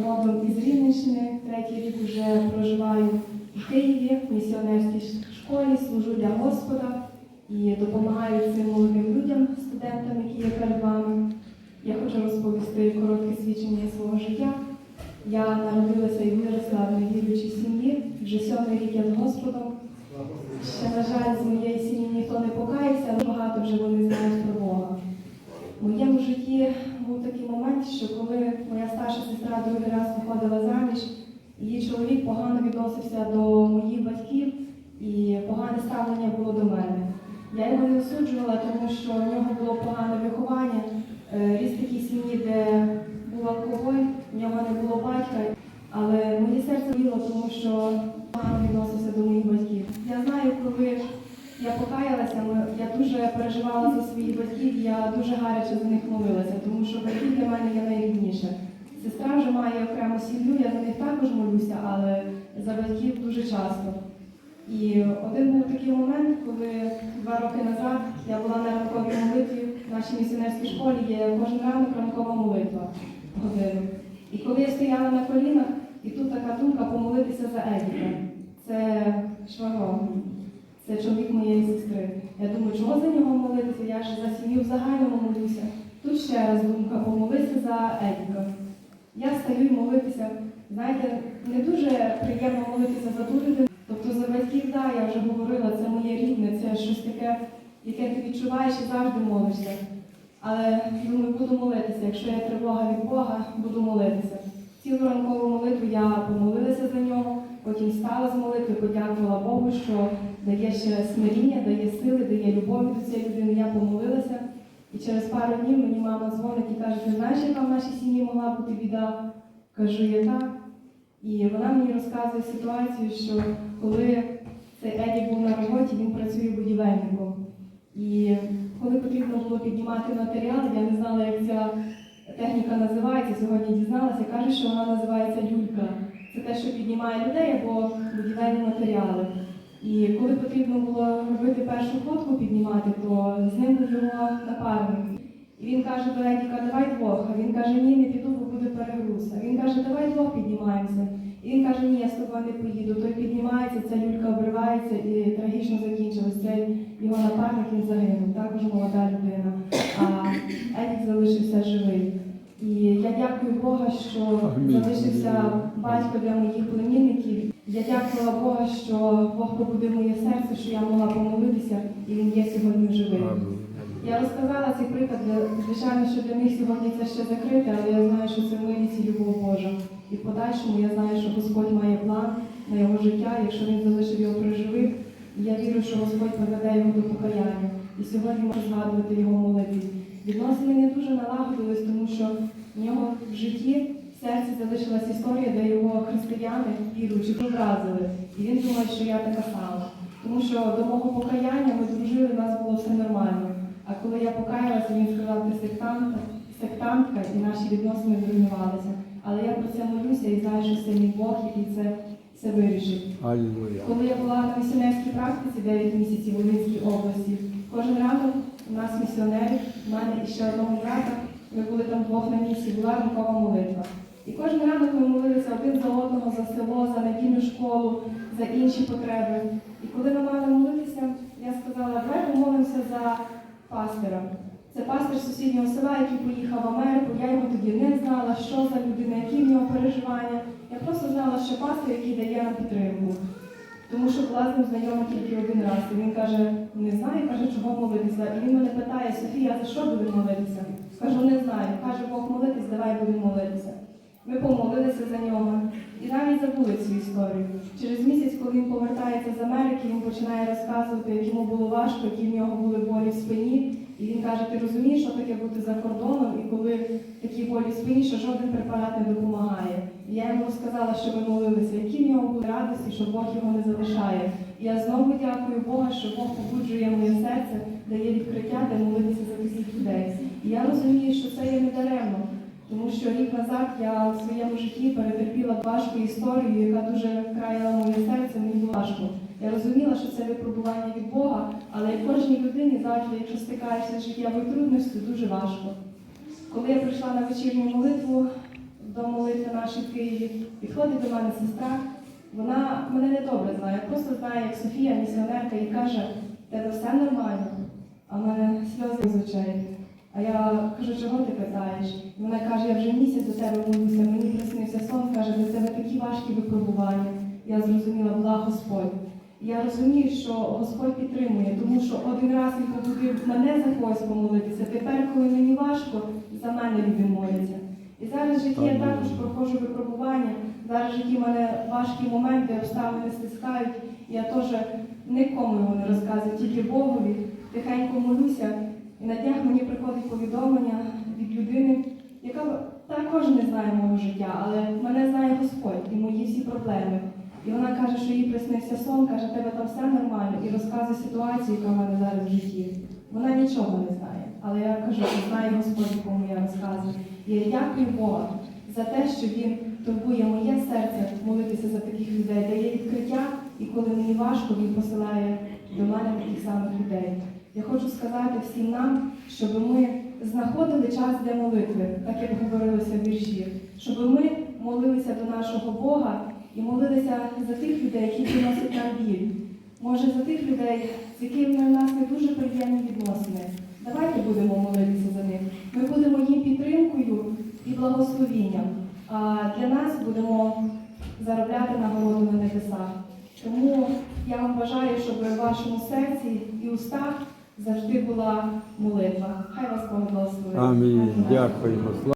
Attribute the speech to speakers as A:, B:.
A: родом із Рівненщини, третій рік вже проживаю в Києві, в місіонерській школі, служу для Господа і допомагаю цим молодим людям, студентам, які є перед вами. Я хочу розповісти коротке свідчення свого життя. Я народилася і виросла в невіруючій сім'ї, вже сьомий рік я з Господом. Ще, на жаль, з моєї сім'ї ніхто не покаявся, але багато вже вони знають про Бога. В моєму житті момент, що коли моя старша сестра другий раз виходила заміж, її чоловік погано відносився до моїх батьків і погане ставлення було до мене. Я його не осуджувала, тому що в нього було погане виховання. Е, Ріс такій сім'ї, де був алкоголь, в нього не було батька. Але моє серце біло, тому що погано відносився до моїх батьків. Я знаю, коли я покаялася, я дуже переживала за своїх батьків, я дуже гаряче за них молилася, тому що батьки для мене є найрідніше. Сестра вже має окрему сім'ю, я за них також молюся, але за батьків дуже часто. І один був такий момент, коли два роки назад я була на ранковій молитві в нашій місіонерській школі, є кожен ранок ранкова молитва годину. І коли я стояла на колінах, і тут така думка помолитися за Едіка. Це швагро, це чоловік моєї сестри. Я думаю, чого за нього молитися? Я ж за сім'ю в загальному молюся. Тут ще раз думка помолитися за Едіка. Я стаю молитися. Знаєте, не дуже приємно молитися за ту людину. Тобто за батьків, да, я вже говорила, це моє рідне, це щось таке, яке ти відчуваєш і завжди молишся. Але думаю, буду молитися. Якщо є тривога від Бога, буду молитися. Цілу ранкову молитву я помолилася за нього, потім встала з молитви, подякувала Богу, що дає ще смиріння, дає сили, дає любові до цієї людини. Я помолилася. І через пару днів мені мама дзвонить і каже, ти знаєш, яка в нашій сім'ї могла бути біда? Кажу, яка? І вона мені розказує ситуацію, що коли цей Еді був на роботі, він працює будівельником. І коли потрібно було піднімати матеріали, я не знала, як ця техніка називається. Сьогодні дізналася, каже, що вона називається люлька. Це те, що піднімає людей або матеріали. І коли потрібно було робити першу ходку піднімати, то з ним був напарник. І він каже до Едіка, давай двох. А він каже, ні, не піду, бо буде перегруз. А він каже, давай двох піднімаємося. І він каже, ні, я з тобою не поїду. Той піднімається, ця люлька обривається і трагічно закінчилось. Цей його напарник він загинув, також молода людина. А Едік залишився живий. І я дякую Бога, що залишився батько для моїх племінників. Я дякувала Бога, що Бог побудив моє серце, що я могла помолитися, і він є сьогодні живий. Я розказала цей приклад, звичайно, що для них сьогодні це ще закрите, але я знаю, що це милість і любов Божа. І в подальшому я знаю, що Господь має план на його життя, якщо він залишив його при живих. Я вірю, що Господь приведе його до покаяння. І сьогодні можу згадувати його молитві. Відносини не дуже налагодились, тому що в нього в житті серці залишилась історія, де його християни віруючи образили. І він думає, що я така сама. Тому що до мого покаяння ми дружили, у нас було все нормально. А коли я покаялася, він сказав, ти сектант, сектантка, і наші відносини зруйнувалися. Але я про це молюся і знаю, що це мій Бог, який це все вирішить.
B: Аллилуйя.
A: Коли я була на місіонерській практиці 9 місяців у Волинській області, кожен ранок у нас місіонерів, у мене і ще одного брата, ми були там двох на місці, була ранкова молитва. І кожен ранок ми молилися один за одного, за село, за недільну школу, за інші потреби. І коли ми мали молитися, я сказала, давай помолимося за пастира. Це пастир сусіднього села, який поїхав в Америку. Я його тоді не знала, що за людина, які в нього переживання. Я просто знала, що пастир, який дає нам підтримку. Тому що була з ним знайома тільки один раз. І він каже, не знаю, каже, чого молитися. І він мене питає, Софія, за що будемо молитися? Кажу, не знаю. Каже, Бог молитись, давай будемо молитися. Ми помолилися за нього і навіть забули цю історію. Через місяць, коли він повертається з Америки, він починає розказувати, як йому було важко, які в нього були болі в спині. І він каже, ти розумієш, що таке бути за кордоном, і коли такі болі в спині, що жоден препарат не допомагає. І я йому сказала, що ми молилися, які в нього були радості, що Бог його не залишає. І я знову дякую Бога, що Бог побуджує моє серце, дає відкриття, де молитися за таких людей. І я розумію, що це є не даремно. Тому що рік назад я в своєму житті перетерпіла важку історію, яка дуже краяла моє серце, мені було важко. Я розуміла, що це випробування від Бога, але кожній людині завжди, якщо стикаєшся з життєвою трудністю, дуже важко. Коли я прийшла на вечірню молитву, до молитви нашої в Києві. Підходить до мене сестра. Вона мене не добре знає, просто знає, як Софія, місіонерка, і каже, «В тебе все нормально. А в мене сльози з. А я кажу, чого ти питаєш? Вона каже, я вже місяць до тебе молюся, мені приснився сон, каже, для тебе такі важкі випробування. Я зрозуміла, була Господь. І Я розумію, що Господь підтримує, тому що один раз він побудив мене за когось помолитися. Тепер, коли мені важко, за мене люди моляться. І зараз в житті я також проходжу випробування. Зараз в житті в мене важкі моменти, обставини стискають. Я теж нікому його не розказую, тільки Богові. Тихенько молюся. І на днях мені приходить повідомлення від людини, яка також не знає мого життя, але мене знає Господь і мої всі проблеми. І вона каже, що їй приснився сон, каже, тебе там все нормально, і розказує ситуацію, яка в мене зараз в житті. Вона нічого не знає. Але я кажу, що знає Господь, кому я розказую. І я дякую Бога за те, що Він турбує моє серце молитися за таких людей, дає відкриття, і коли мені важко, він посилає до мене таких самих людей. Я хочу сказати всім нам, щоб ми знаходили час для молитви, так як говорилося в вірші, щоб ми молилися до нашого Бога і молилися за тих людей, які приносять нам біль. Може, за тих людей, з якими в нас не дуже приємні відносини. Давайте будемо молитися за них. Ми будемо їм підтримкою і благословінням. А для нас будемо заробляти нагороду на небесах. Тому я вам бажаю, щоб в вашому серці і устах завжди була молитва. Хай вас Бог благословить.
B: Амінь. Дякуємо.